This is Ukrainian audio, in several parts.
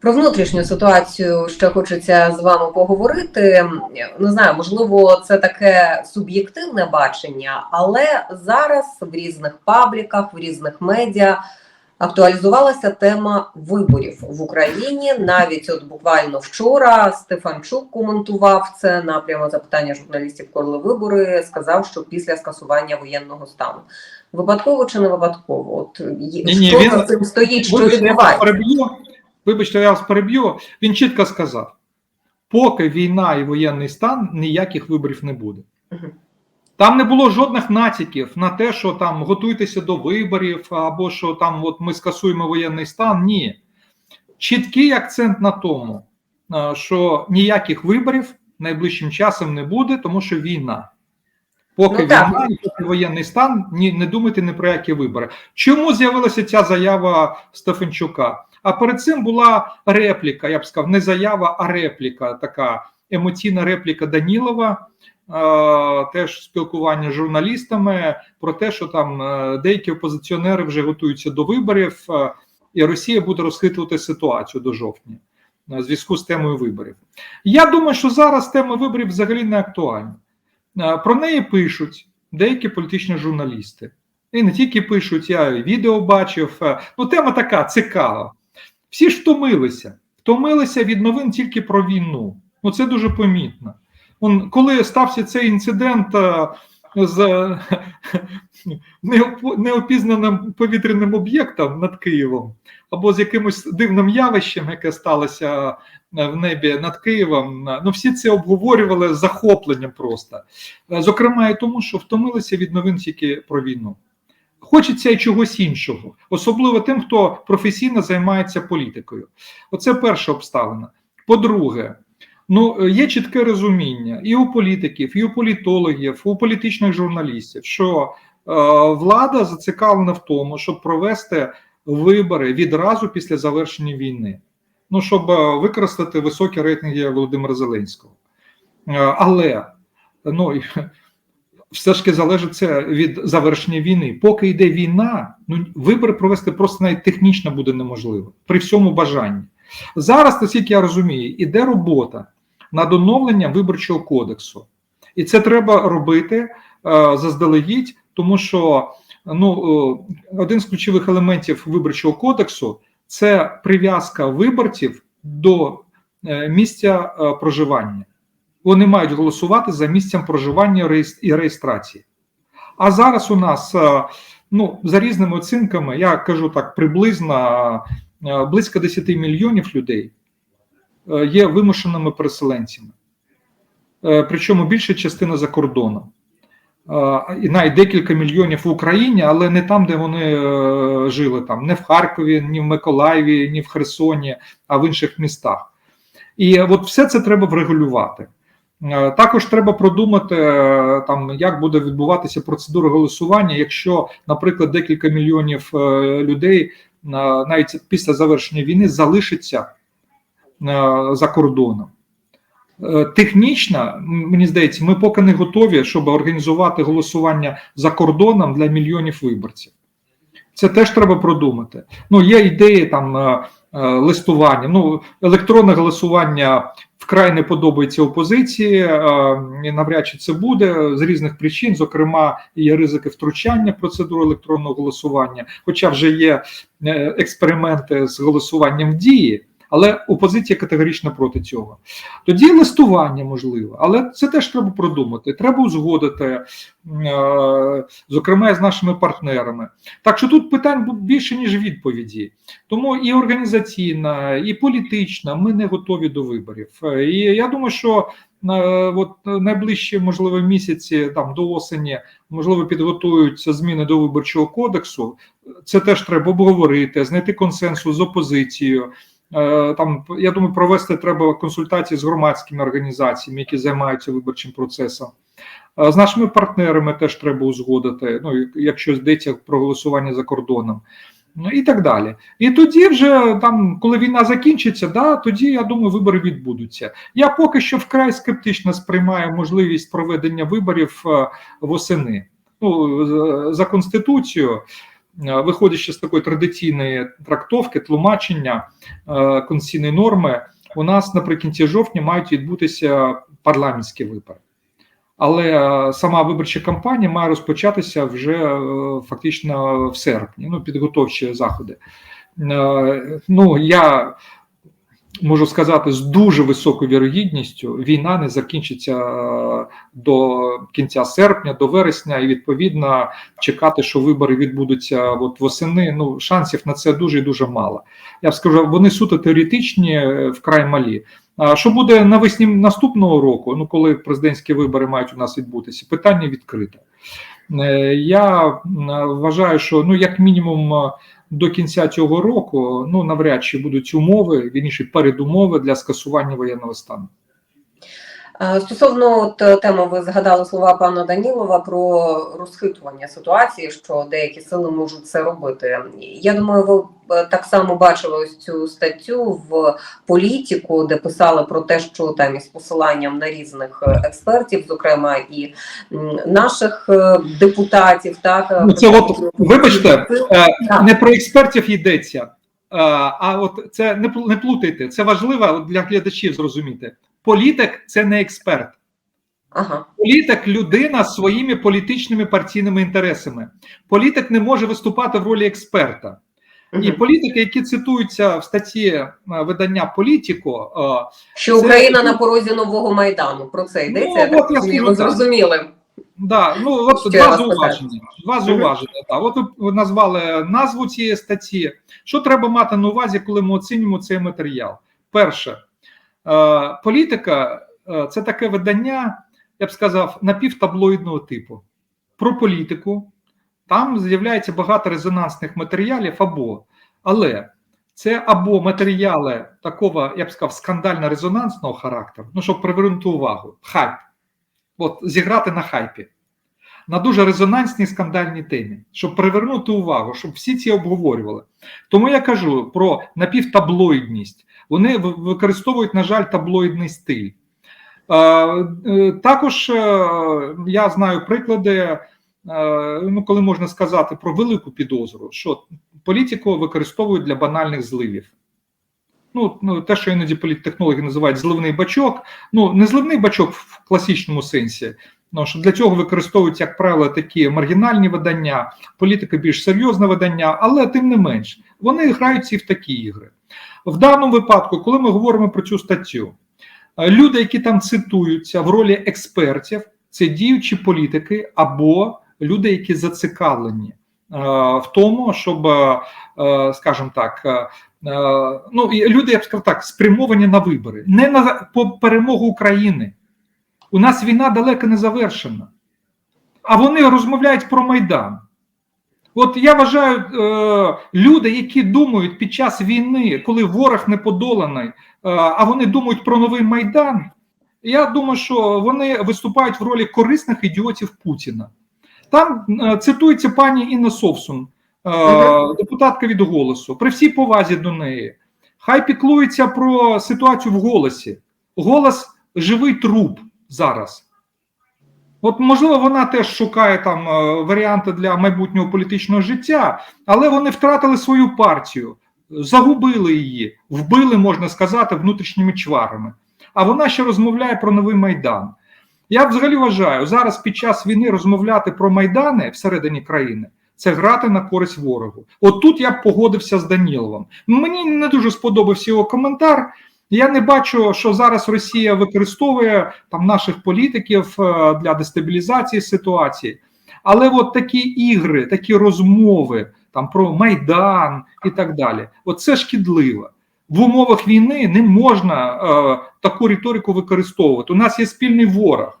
Про внутрішню ситуацію ще хочеться з вами поговорити. Не знаю, можливо, це таке суб'єктивне бачення, але зараз в різних пабліках, в різних медіа актуалізувалася тема виборів в Україні. Навіть от буквально вчора Стефанчук коментував це на пряме запитання журналістів, коли вибори сказав, що після скасування воєнного стану. Випадково чи не випадково? От Ні-ні, що він- за цим стоїть, що відбувається? Вибачте, я вас переб'ю. Він чітко сказав: поки війна і воєнний стан, ніяких виборів не буде. Там не було жодних натяків на те, що там готуйтеся до виборів, або що там от ми скасуємо воєнний стан. Ні. Чіткий акцент на тому, е, що ніяких виборів найближчим часом не буде, тому що війна. Поки Ну, війна і поки воєнний стан, ні, не думайте ні про які вибори. Чому з'явилася ця заява Стефанчука? А перед цим була репліка, я б сказав, не заява, а репліка, така емоційна репліка Данілова, е, теж спілкування з журналістами про те, що там е, деякі опозиціонери вже готуються до виборів, е, і Росія буде розхитувати ситуацію до жовтня в зв'язку з темою виборів. Я думаю, що зараз тема виборів взагалі не актуальна. Про неї пишуть деякі політичні журналісти. І не тільки пишуть, я відео бачив. Ну, тема така цікава. Всі ж втомилися. Втомилися від новин тільки про війну. Ну, це дуже помітно. Он, коли стався цей інцидент е, з е, неопізнаним повітряним об'єктом над Києвом, або з якимось дивним явищем, яке сталося е, в небі над Києвом, ну всі це обговорювали з захопленням просто. Зокрема, і тому, що втомилися від новин тільки про війну. Хочеться і чогось іншого, особливо тим, хто професійно займається політикою. Оце перша обставина. По-друге, ну е, є чітке розуміння і у політиків, і у політологів, і у політичних журналістів, що е, влада зацікавлена в тому, щоб провести вибори відразу після завершення війни. Ну, щоб е, використати високі рейтинги Володимира Зеленського. Е, але ну, все ж таки залежить це від завершення війни. Поки йде війна, ну вибори провести просто навіть технічно буде неможливо при всьому бажанні. Зараз, наскільки я розумію, іде робота над оновленням виборчого кодексу, і це треба робити е, заздалегідь, тому що ну, е, один з ключових елементів виборчого кодексу це прив'язка виборців до е, місця е, проживання. Вони мають голосувати за місцем проживання і реєстрації. А зараз у нас е, ну, за різними оцінками, я кажу так, приблизно е, близько 10 мільйонів людей е, є вимушеними переселенцями. Причому більша частина за кордоном. І навіть декілька мільйонів в Україні, але не там, де вони жили, там не в Харкові, ні в Миколаєві, ні в Херсоні, а в інших містах. І от все це треба врегулювати. Е, Також треба продумати е, там, як буде відбуватися процедура голосування, якщо, наприклад, декілька мільйонів е, людей навіть після завершення війни залишиться за кордоном. Технічно, мені здається, ми поки не готові, щоб організувати голосування за кордоном для мільйонів виборців. Це теж треба продумати. Ну, є ідеї там листування. Ну, електронне голосування вкрай не подобається опозиції, е, і навряд чи це буде з різних причин. Зокрема, є ризики втручання в процедуру електронного голосування, хоча вже є е, експерименти з голосуванням дії. Але опозиція категорично проти цього. Тоді листування можливо, але це теж треба продумати. Треба узгодити, е, зокрема з нашими партнерами. Так що тут питань більше ніж відповіді. Тому і організаційна, і політична ми не готові до виборів. Е, І я думаю, що е, от найближчі, можливо, місяці там до осені, можливо, підготуються зміни до виборчого кодексу. Це теж треба обговорити, знайти консенсус з опозицією. Е, Там я думаю, провести треба консультації з громадськими організаціями, які займаються виборчим процесом. Е, З нашими партнерами теж треба узгодити. Ну, якщо йдеться про голосування за кордоном. Ну і так далі. І тоді, вже там, коли війна закінчиться, да, тоді я думаю, вибори відбудуться. Я поки що вкрай скептично сприймаю можливість проведення виборів е, восени. Ну, за конституцією. Е, виходячи з такої традиційної трактовки, тлумачення е, конституційної норми, у нас наприкінці жовтня мають відбутися парламентські вибори. Але е, сама виборча кампанія має розпочатися вже фактично в серпні. Ну, підготовчі заходи. Ну, я можу сказати з дуже високою вірогідністю, війна не закінчиться е, до кінця серпня, до вересня, і відповідно чекати, що вибори відбудуться от восени. Ну шансів на це дуже і дуже мало. Я б скажу, вони суто теоретичні, е, вкрай малі. А що буде навесні наступного року, ну коли президентські вибори мають у нас відбутися, питання відкрите. Е, Я вважаю, що ну як мінімум е, до кінця цього року ну навряд чи будуть умови, вірніше передумови для скасування воєнного стану. Е, Стосовно от, е, теми, ви згадали слова пана Данілова про розхитування ситуації, що деякі сили можуть це робити. Я думаю, ви е, так само бачили ось цю статтю в політику, де писали про те, що там із посиланням на різних експертів, зокрема і наших депутатів, так Ну, це от, вибачте, Так. Не про експертів йдеться, а от це не плутайте. Це важливо для глядачів зрозуміти. Політик це не експерт. Ага. Політик людина з своїми політичними партійними інтересами. Політик не може виступати в ролі експерта. І політики, які цитуються в статті е, видання Політіко, е, Що це- Україна на порозі нового майдану. Про це йдеться. Ну, так я розумію, так. зрозуміли. Да, ну от Ще два зауваження. Два зауваження. Так. От ви- назвали назву цієї статті. Що треба мати на увазі, коли ми оцінюємо цей матеріал? Перше, політика е, це таке видання, я б сказав, напівтаблоїдного типу. Про політику. Там з'являється багато резонансних матеріалів або, але це або матеріали такого, я б сказав, скандально-резонансного характеру, ну щоб привернути увагу, хайп. От зіграти на хайпі, на дуже резонансній скандальній темі, щоб привернути увагу, щоб всі ці обговорювали. Тому я кажу про напівтаблоїдність. Вони використовують, на жаль, таблоїдний стиль. Е, Також е, я знаю приклади, е, ну, коли можна сказати про велику підозру, що політику використовують для банальних зливів. Ну, ну, те, що іноді політтехнологи називають зливний бачок, ну не зливний бачок в класичному сенсі. Ну, що для цього використовують, як правило, такі маргінальні видання, політика більш серйозне видання, але тим не менш, вони граються і в такі ігри. В даному випадку, коли ми говоримо про цю статтю, е, люди, які там цитуються в ролі експертів, це діючі політики або люди, які зацікавлені е, в тому, щоб, е, скажімо так, ну люди, я б сказав так, спрямовані на вибори, не на по перемогу України. У нас війна далеко не завершена, а вони розмовляють про Майдан. От я вважаю, е, люди, які думають під час війни, коли ворог не подоланий, е, а вони думають про новий Майдан, я думаю, що вони виступають в ролі корисних ідіотів Путіна. Там е, цитується пані Інна Совсун, депутатка від голосу, при всій повазі до неї. Хай піклується про ситуацію в голосі. Голос живий труп зараз. От, можливо, вона теж шукає там е, варіанти для майбутнього політичного життя, але вони втратили свою партію, загубили її, вбили, можна сказати, внутрішніми чварами. А вона ще розмовляє про новий майдан. Я взагалі вважаю, зараз під час війни розмовляти про майдани всередині країни це грати на користь ворогу. От тут я погодився з Даніловим. Мені не дуже сподобався його коментар. Я не бачу, що зараз Росія використовує там наших політиків е, для дестабілізації ситуації. Але от такі ігри, такі розмови там про майдан і так далі, от це шкідливо. В умовах війни не можна е, таку риторику використовувати. У нас є спільний ворог,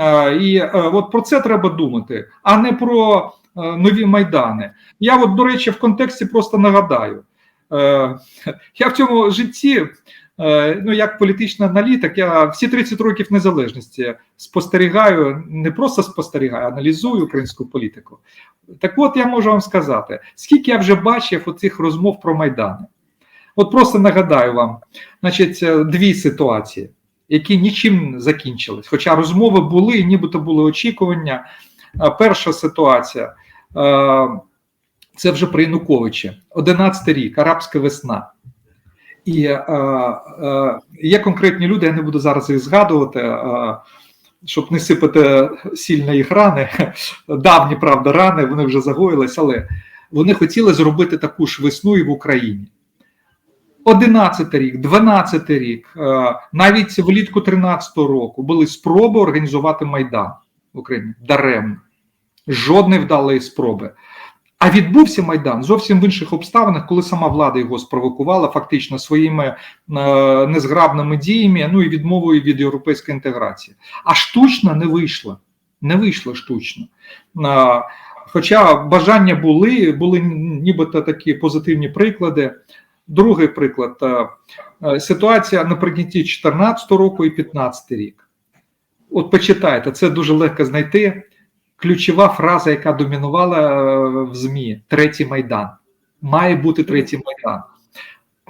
е, і е, от про це треба думати, а не про е, нові майдани. Я, от, до речі, в контексті просто нагадаю. Е, я в цьому житті, ну як політичний аналітик, я всі 30 років незалежності спостерігаю, не просто спостерігаю, аналізую українську політику. Так от я можу вам сказати, скільки я вже бачив оцих розмов про майдани. От просто нагадаю вам, значить, е, дві ситуації, які нічим не закінчились. Хоча розмови були, нібито були очікування. Е, Перша ситуація. Е, Це вже при Януковичі, 11 рік, арабська весна. І е, е, є конкретні люди, я не буду зараз їх згадувати, е, щоб не сипати сіль на їх рани. Давні, правда, рани, вони вже загоїлись, але вони хотіли зробити таку ж весну і в Україні. 11 рік, 12 рік, е, навіть влітку 13-го року були спроби організувати Майдан в Україні даремно. Жодної вдалої спроби. А відбувся Майдан зовсім в інших обставинах, коли сама влада його спровокувала фактично своїми е, незграбними діями, ну і відмовою від європейської інтеграції. А штучно не вийшло. Не вийшло штучно. Е, хоча бажання були, були нібито такі позитивні приклади. Другий приклад е, е, ситуація наприкінці 2014 року і 2015 рік. От почитайте, це дуже легко знайти. Ключова фраза, яка домінувала е, в ЗМІ: третій майдан. Має бути третій майдан.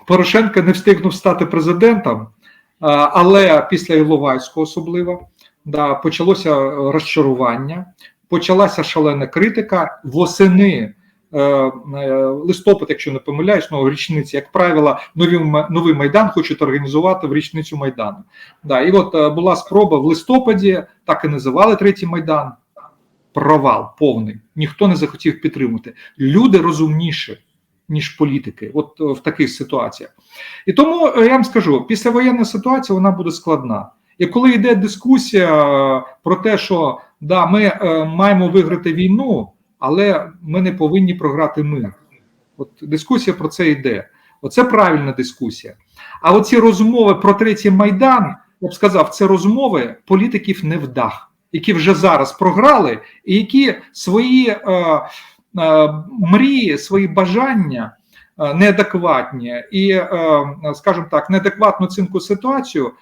Порошенко не встигнув стати президентом, е, але після Іловайського особливо да, почалося розчарування, почалася шалена критика восени. е, Листопад, якщо не помиляюсь, ну, річниці, як правило, нові, новий майдан хочуть організувати в річницю майдану. Да, і от була спроба в листопаді, так і називали третій майдан. Провал повний. Ніхто не захотів підтримати. Люди розумніші, ніж політики, от е, в таких ситуаціях. І тому е, я вам скажу: післявоєнна ситуація вона буде складна. І коли йде дискусія е, про те, що да, ми е, маємо виграти війну, але ми не повинні програти мир. От дискусія про це йде. Оце правильна дискусія. А оці розмови про третій майдан, я б сказав, це розмови політиків невдах, які вже зараз програли, і які свої е, е, мрії, свої бажання е, неадекватні і, е, скажімо так, неадекватну оцінку ситуацію. е,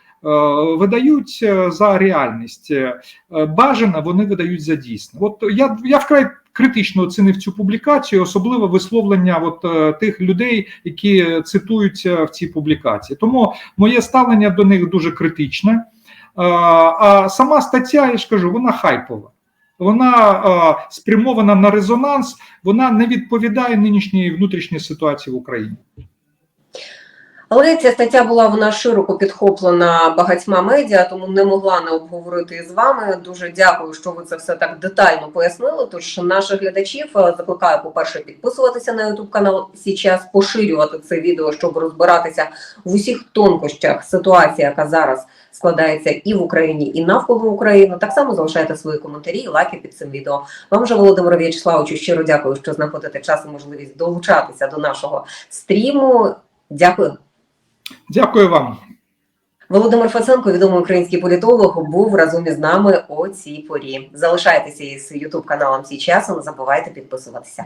Видають е, за реальність Е, бажано, вони видають за дійсне. От я, я вкрай критично оцінив цю публікацію, особливо висловлення от, тих людей, які цитуються в цій публікації. Тому моє ставлення до них дуже критичне. А сама стаття, я ж кажу, вона хайпова. Вона спрямована на резонанс, вона не відповідає нинішній внутрішній ситуації в Україні. Але ця стаття була вона широко підхоплена багатьма медіа, тому не могла не обговорити з вами. Дуже дякую, що ви це все так детально пояснили. Тож наших глядачів е, закликаю, по-перше, підписуватися на YouTube канал Січас, поширювати це відео, щоб розбиратися в усіх тонкощах ситуації, яка зараз складається і в Україні, і навколо України. Так само залишайте свої коментарі, лайки під цим відео. Вам же Володимир В'ячеславовичу щиро дякую, що знаходите час і можливість долучатися до нашого стріму. Дякую. Дякую вам. Володимир Фаценко, відомий український політолог, був разом із нами о цій порі. Залишайтеся із Ютуб каналом «Сій часу», Не забувайте підписуватися.